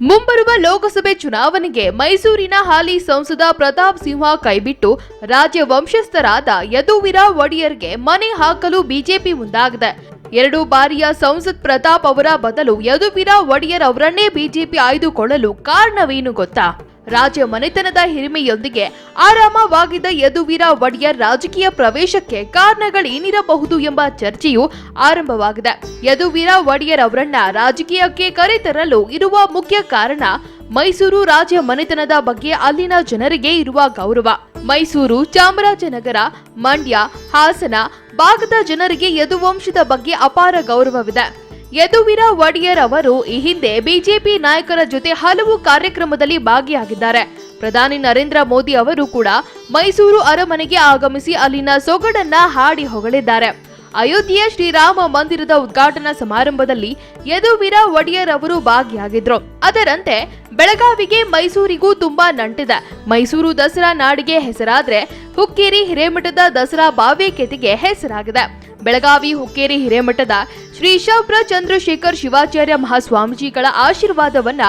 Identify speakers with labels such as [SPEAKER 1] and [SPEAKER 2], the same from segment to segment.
[SPEAKER 1] ಮುಂಬರುವ ಲೋಕಸಭೆ ಚುನಾವಣೆಗೆ ಮೈಸೂರಿನ ಹಾಲಿ ಸಂಸದ ಪ್ರತಾಪ್ ಸಿಂಹ ಕೈಬಿಟ್ಟು ರಾಜ್ಯ ವಂಶಸ್ಥರಾದ ಯದುವೀರ ಒಡೆಯರ್ಗೆ ಮನೆ ಹಾಕಲು ಬಿಜೆಪಿ ಮುಂದಾಗಿದೆ. ಎರಡು ಬಾರಿಯ ಸಂಸದ್ ಪ್ರತಾಪ್ ಅವರ ಬದಲು ಯದುವೀರ ಒಡೆಯರ್ ಅವರನ್ನೇ ಬಿಜೆಪಿ ಆಯ್ದುಕೊಳ್ಳಲು ಕಾರಣವೇನು ಗೊತ್ತಾ? ರಾಜ್ಯ ಮನೆತನದ ಹಿರಿಮೆಯೊಂದಿಗೆ ಆರಾಮವಾಗಿದ್ದ ಯದುವೀರ ಒಡೆಯರ್ ರಾಜಕೀಯ ಪ್ರವೇಶಕ್ಕೆ ಕಾರಣಗಳೇನಿರಬಹುದು ಎಂಬ ಚರ್ಚೆಯು ಆರಂಭವಾಗಿದೆ. ಯದುವೀರ ಒಡೆಯರ್ ಅವರನ್ನ ರಾಜಕೀಯಕ್ಕೆ ಕರೆತರಲು ಇರುವ ಮುಖ್ಯ ಕಾರಣ ಮೈಸೂರು ರಾಜ್ಯ ಮನೆತನದ ಬಗ್ಗೆ ಅಲ್ಲಿನ ಜನರಿಗೆ ಇರುವ ಗೌರವ. ಮೈಸೂರು ಚಾಮರಾಜನಗರ, ಮಂಡ್ಯ, ಹಾಸನ ಭಾಗದ ಜನರಿಗೆ ಯದುವಂಶದ ಬಗ್ಗೆ ಅಪಾರ ಗೌರವವಿದೆ. ಯದುವೀರ ಒಡೆಯರ್ ಅವರು ಈ ಹಿಂದೆ ಬಿಜೆಪಿ ನಾಯಕರ ಜೊತೆ ಹಲವು ಕಾರ್ಯಕ್ರಮದಲ್ಲಿ ಭಾಗಿಯಾಗಿದ್ದಾರೆ. ಪ್ರಧಾನಿ ನರೇಂದ್ರ ಮೋದಿ ಅವರು ಕೂಡ ಮೈಸೂರು ಅರಮನೆಗೆ ಆಗಮಿಸಿ ಅಲ್ಲಿನ ಸೊಗಡನ್ನ ಹಾಡಿ ಹೊಗಳಿದ್ದಾರೆ. ಅಯೋಧ್ಯೆಯ ಶ್ರೀರಾಮ ಮಂದಿರದ ಉದ್ಘಾಟನಾ ಸಮಾರಂಭದಲ್ಲಿ ಯದುವೀರ ಒಡೆಯರ್ ಅವರು ಭಾಗಿಯಾಗಿದ್ರು. ಅದರಂತೆ ಬೆಳಗಾವಿಗೆ ಮೈಸೂರಿಗೂ ತುಂಬಾ ನಂಟಿದೆ. ಮೈಸೂರು ದಸರಾ ನಾಡಿಗೆ ಹೆಸರಾದ್ರೆ ಹುಕ್ಕೇರಿ ಹಿರೇಮಠದ ದಸರಾ ಭಾವ್ಯಕ್ಯತೆಗೆ ಹೆಸರಾಗಿದೆ. ಬೆಳಗಾವಿ ಹುಕ್ಕೇರಿ ಹಿರೇಮಠದ ಶ್ರೀ ಶಬ್ರ ಚಂದ್ರಶೇಖರ್ ಶಿವಾಚಾರ್ಯ ಮಹಾಸ್ವಾಮೀಜಿಗಳ ಆಶೀರ್ವಾದವನ್ನ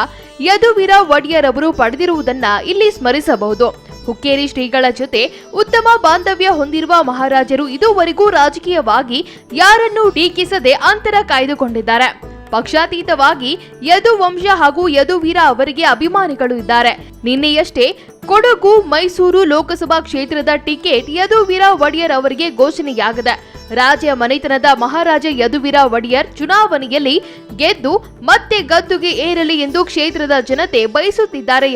[SPEAKER 1] ಯದುವೀರ ಒಡೆಯರ್ ಅವರು ಪಡೆದಿರುವುದನ್ನ ಇಲ್ಲಿ ಸ್ಮರಿಸಬಹುದು. ಹುಕ್ಕೇರಿ ಶ್ರೀಗಳ ಜೊತೆ ಉತ್ತಮ ಬಾಂಧವ್ಯ ಹೊಂದಿರುವ ಮಹಾರಾಜರು ಇದುವರೆಗೂ ರಾಜಕೀಯವಾಗಿ ಯಾರನ್ನೂ ಟೀಕಿಸದೆ ಅಂತರ ಕಾಯ್ದುಕೊಂಡಿದ್ದಾರೆ. ಪಕ್ಷಾತೀತವಾಗಿ ಯದು ವಂಶ ಹಾಗೂ ಯದುವೀರ ಅವರಿಗೆ ಅಭಿಮಾನಿಗಳು ಇದ್ದಾರೆ. ನಿನ್ನೆಯಷ್ಟೇ ಕೊಡಗು, ಮೈಸೂರು ಲೋಕಸಭಾ ಕ್ಷೇತ್ರದ ಟಿಕೆಟ್ ಯದುವೀರ ಒಡೆಯರ್ ಅವರಿಗೆ ಘೋಷಣೆಯಾಗಿದೆ. ರಾಜ್ಯ ಮನೆತನದ ಮಹಾರಾಜ ಯದುವೀರ ಒಡೆಯರ್ ಚುನಾವಣೆಯಲ್ಲಿ ಗೆದ್ದು ಮತ್ತೆ ಗದ್ದುಗೆ ಏರಲಿ ಎಂದು ಕ್ಷೇತ್ರದ ಜನತೆ ಬಯಸುತ್ತಿದ್ದಾರೆ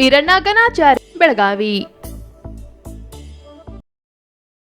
[SPEAKER 1] ಈರಣ್ಣ ಬೆಳಗಾವಿ.